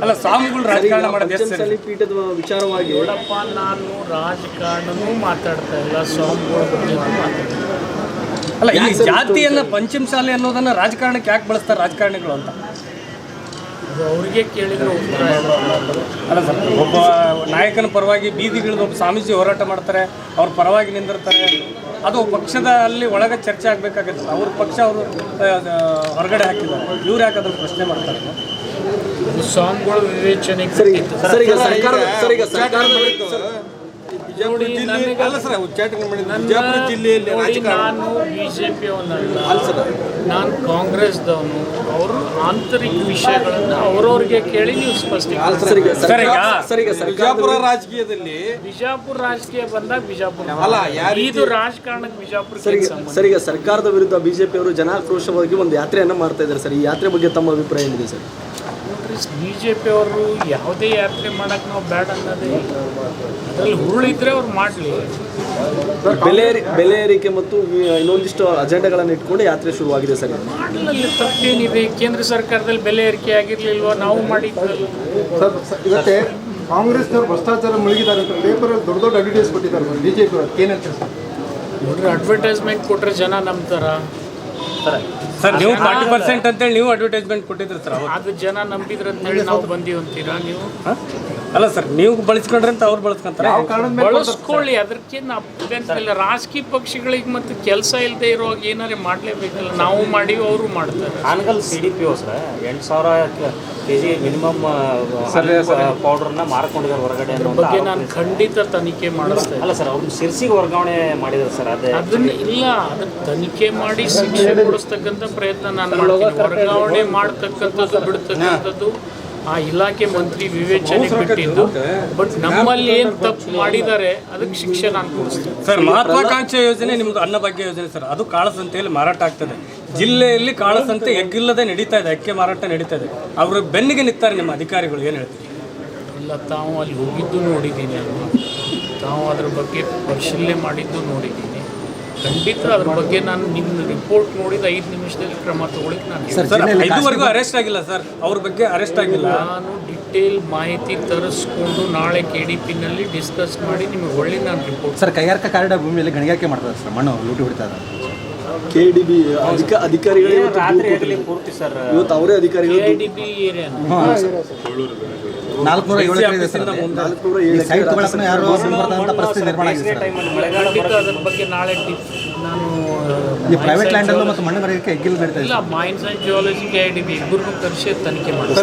ಅಲ್ಲ ಸ್ವಾಮಿಗಳು ರಾಜಕಾರಣ ಮಾಡೋದು ಪೀಠದ ವಿಚಾರವಾಗಿ ನೋಡಪ್ಪ ನಾನು ರಾಜಕಾರಣನೂ ಮಾತಾಡ್ತಾ ಇಲ್ಲ ಸ್ವಾಮಿಗಳ ಇಲ್ಲ. ಅಲ್ಲ ಈ ಜಾತಿಯನ್ನ ಪಂಚಮಸಾಲಿ ಅನ್ನೋದನ್ನ ರಾಜಕಾರಣಕ್ಕೆ ಯಾಕೆ ಬಳಸ್ತಾರೆ ರಾಜಕಾರಣಿಗಳು ಅಂತ? ಅವ್ರಿಗೆ ಕೇಳಿದ್ರೆ ಉತ್ತರ ಅಲ್ಲ ಸರ್ ಒಬ್ಬ ನಾಯಕನ ಪರವಾಗಿ ಬೀದಿಗಿಳಿದು ಒಬ್ಬ ಸ್ವಾಮೀಜಿ ಹೋರಾಟ ಮಾಡ್ತಾರೆ ಅವ್ರ ಪರವಾಗಿ ನಿಂದಿರ್ತಾರೆ ಅದು ಪಕ್ಷದ ಅಲ್ಲಿ ಒಳಗೆ ಚರ್ಚೆ ಆಗಬೇಕಾಗುತ್ತೆ ಅವ್ರ ಪಕ್ಷ ಅವರು ಹೊರಗಡೆ ಹಾಕಿದ್ದಾರೆ. ಇವ್ರು ಯಾಕೆ ಅದನ್ನು ಪ್ರಶ್ನೆ ಮಾಡ್ತಾರೆ? ಸಾಂಗ್ಗಳು ವಿವೇಚನೆ ವಿವೇಚನೆಗೆ ಸರಿ ಬಿಟ್ಟಿದ್ದು. ಸರ್ ನೋಡಿ, ನಾನು ನಾನು ಕಾಂಗ್ರೆಸ್ದವನು. ಅವರು ಆಂತರಿಕ ವಿಷಯಗಳನ್ನ ಅವ್ರವ್ರಿಗೆ ಕೇಳಿ ನೀವು ಸ್ಪಷ್ಟ ಬಿಜಾಪುರ ರಾಜಕೀಯದಲ್ಲಿ ಬಿಜಾಪುರ ರಾಜಕೀಯ ಬಂದಾಗ ಬಿಜಾಪುರ ಅಲ್ಲ, ಇದು ರಾಜಕಾರಣಕ್ಕೆ ಬಿಜಾಪುರ ಸರಿ ಈಗ ಸರ್ ಈಗ ಸರ್ಕಾರದ ವಿರುದ್ಧ ಬಿಜೆಪಿ ಅವರು ಜನಾಕ್ರೋಶವಾಗಿ ಒಂದು ಯಾತ್ರೆಯನ್ನ ಮಾಡ್ತಾ ಇದ್ದಾರೆ ಸರ್. ಈ ಯಾತ್ರೆ ಬಗ್ಗೆ ತಮ್ಮ ಅಭಿಪ್ರಾಯ ಏನಿದೆ ಸರ್? ಬಿ ಜೆ ಪಿ ಅವರು ಯಾವುದೇ ಯಾತ್ರೆ ಮಾಡಕ್ ನಾವು ಬೇಡ ಅನ್ನೋದೇ ಅದರಲ್ಲಿ ಹುರುಳಿದ್ರೆ ಅವ್ರು ಮಾಡಲಿ. ಬೆಲೆ ಬೆಲೆ ಏರಿಕೆ ಮತ್ತು ಇನ್ನೊಂದಿಷ್ಟು ಅಜೆಂಡಾಗಳನ್ನು ಇಟ್ಕೊಂಡು ಯಾತ್ರೆ ಶುರುವಾಗಿದೆ ಸರ್. ಮಾಡಲಲ್ಲಿ ತಪ್ಪೇನಿದೆ. ಕೇಂದ್ರ ಸರ್ಕಾರದಲ್ಲಿ ಬೆಲೆ ಏರಿಕೆ ಆಗಿರಲಿಲ್ವ ನಾವು ಮಾಡಿದ್ವಲ್ಲ ಸರ್ ಇವತ್ತೆ ಕಾಂಗ್ರೆಸ್ನವ್ರು ಭ್ರಷ್ಟಾಚಾರ ಮುಳುಗಿದ್ದಾರೆ ಅಂತ ಪೇಪರಲ್ಲಿ ದೊಡ್ಡ ದೊಡ್ಡ ಅಡ್ವರ್ಟೈಸ್ ಕೊಟ್ಟಿದ್ದಾರೆ ಬಿ ಜೆ ಪಿ ಅವ್ರು. ಏನಂತ ಸರ್? ನೋಡ್ರಿ ಅಡ್ವರ್ಟೈಸ್ಮೆಂಟ್ ಕೊಟ್ಟರೆ ಜನ ನಂಬ್ತಾರ. ಸರ್. ನೀವು ಫಾರ್ಟಿ ಪರ್ಸೆಂಟ್ ಅಂತೇಳಿ ನೀವು ಅಡ್ವರ್ಟೈಸ್ಮೆಂಟ್ ಕೊಟ್ಟಿದ್ರಿ ಸರ್ ಅದು ಜನ ನಂಬಿದ್ರ ಅಂತೇಳಿ ನಾವು ಬಂದೀವಿ ಅಂತೀರಾ ನೀವು? ಹ? ಅಲ್ಲ ಸರ್ ನೀವು ಬಳಸ್ಕೊಂಡ್ರೆ ಅಂತ ಅವ್ರು ಬಳಸ್ಕೊಂತಾರೆ. ಬಳಸ್ಕೊಳ್ಳಿ ಅದಕ್ಕೇನು ಅಭ್ಯಂತರ ರಾಜಕೀಯ ಪಕ್ಷಗಳಿಗೆ ಮತ್ತು ಕೆಲಸ ಇಲ್ಲದೆ ಇರುವಾಗ ಏನಾರ ಮಾಡ್ಲೇಬೇಕಲ್ಲ ನಾವು ಮಾಡಿ ಅವರು ಮಾಡ್ತಾರೆ. Hangal C D P O sir ಎಂಟು ಸಾವಿರ ಕೆ ಜಿ ಮಿನಿಮಮ್ ಪೌಡರ್ನ ಮಾರ್ಕೊಂಡಿದ್ದಾರೆ ಹೊರಗಡೆ ಅನ್ನುವಂಥ ಬಗ್ಗೆ ಆರೋಪ ನಾನು ಇದೆ. ಖಂಡಿತ ತನಿಖೆ ಮಾಡಿಸ್ತೇನೆ. ಅಲ್ಲ ಸರ್ ಅವ್ರನ್ನ ಸಿರ್ಸಿಗೆ ವರ್ಗಾವಣೆ ಮಾಡಿದ್ದಾರೆ ಸರ್ ಅದೇ ಅದನ್ನ ಇಲ್ಲ ಅದನ್ನ ತನಿಖೆ ಮಾಡಿ ಶಿಕ್ಷೆ ಕೊಡಿಸ್ತಕ್ಕಂಥ ಪ್ರಯತ್ನ ನಾನು ಮಾಡ್ತೀನಿ. ವರ್ಗಾವಣೆ ಮಾಡ್ತಕ್ಕಂಥದ್ದು ಬಿಡ್ತಕ್ಕಂಥದ್ದು ಆ ಇಲಾಖೆ ಮಂತ್ರಿ ವಿವೇಚನೆ ಬಿಟ್ಟಿದ್ದು. ಬಟ್ ನಮ್ಮಲ್ಲಿ ಏನು ತಪ್ಪು ಮಾಡಿದ್ದಾರೆ ಅದಕ್ಕೆ ಶಿಕ್ಷೆ ನಾನು ಕೊಡಿಸ್ತೀನಿ. ಸರ್ ಮಹತ್ವಾಕಾಂಕ್ಷೆ ಯೋಜನೆ ನಿಮ್ದು ಅನ್ನಭಾಗ್ಯ ಯೋಜನೆ ಸರ್. ಅದು ಕಾಳಸಂತೆಯಲ್ಲಿ ಮಾರಾಟ ಆಗ್ತದೆ. ಜಿಲ್ಲೆಯಲ್ಲಿ ಕಾಳಸಂತೆ ಎಗ್ಗಿಲ್ಲದೆ ನಡೀತಾ ಇದೆ ಅಕ್ಕಿ ಮಾರಾಟ ನಡೀತಾ ಇದೆ. ಅವರು ಬೆನ್ನಿಗೆ ನಿಂತಾರೆ ನಿಮ್ಮ ಅಧಿಕಾರಿಗಳು ಏನು ಹೇಳ್ತೀರಿ? ಇಲ್ಲ ತಾವು ಅಲ್ಲಿ ಹೋಗಿದ್ದು ನೋಡಿದ್ದೀನಿ ಅಲ್ವಾ? ತಾವು ಅದ್ರ ಬಗ್ಗೆ ಪರಿಶೀಲನೆ ಮಾಡಿದ್ದು ನೋಡಿದ್ದೀನಿ. ಖಂಡಿತ ಅದ್ರ ಬಗ್ಗೆ ನಾನು ನಿಮ್ಮ ರಿಪೋರ್ಟ್ ನೋಡಿದ ಐದು ನಿಮಿಷದಲ್ಲಿ ಕ್ರಮ ತಗೊಳ್ಳಿಕ್ಕೆ ನಾನು ಇದುವರೆಗೂ ಅರೆಸ್ಟ್ ಆಗಿಲ್ಲ ಸರ್ ಅವ್ರ ಬಗ್ಗೆ ಅರೆಸ್ಟ್ ಆಗಿಲ್ಲ. ನಾನು ಡಿಟೇಲ್ ಮಾಹಿತಿ ತರಿಸ್ಕೊಂಡು ನಾಳೆ ಕೆ ಡಿ ಪಿನಲ್ಲಿ ಡಿಸ್ಕಸ್ ಮಾಡಿ ನಿಮಗೆ ಒಳ್ಳೆ ನಾನು ರಿಪೋರ್ಟ್ ಸರ್ ಕೈಗಾರಿಕಾ ಕಾರಿಡಾರ್ ಭೂಮಿಯಲ್ಲಿ ಗಣಿಗಾರಿಕೆ ಮಾಡ್ತಾರೆ ಸರ್ ಮಣ್ಣು ಲೂಟಿ ಹೊಡಿತಾ ಇದ್ದಾರೆ. ಕೆ ಡಿ ಬಿ ಅಧಿಕ ಅಧಿಕಾರಿಗಳೇ ರಾತ್ರಿ ಆಗಲಿ ಪೂರ್ತಿ ಸರ್ ಇವತ್ತು ಅವರೇ ಅಧಿಕಾರಿಗಳು ಕೆ ಡಿ ಬಿ ಏರಿಯಾ ನಾಲ್ಕುನೂರ ಏಳು ಎಕರೆ ಇದೆ ಸರ್ ಸೈಟ್ ತಗೊಳಕ್ಕೆ ಯಾರು ಪರಿಸ್ಥಿತಿ ನಿರ್ಮಾಣ ಆಗಿದೆ ಖಂಡಿತ ಅದ್ರ ಬಗ್ಗೆ ನಾಳೆ ನಾನು ಈ ಪ್ರೈವೇಟ್ ಲ್ಯಾಂಡಲ್ಲೂ ಮತ್ತು ಮಣ್ಣು ಬರೆಯೋಕ್ಕೆ ಎಗ್ಗಿಲ್ ನಡೀತಾ ಇಲ್ಲ mines and geology K D B ಇಬ್ಬರಿಗೂ ಕರೆಸಿ ತನಿಖೆ ಮಾಡಿ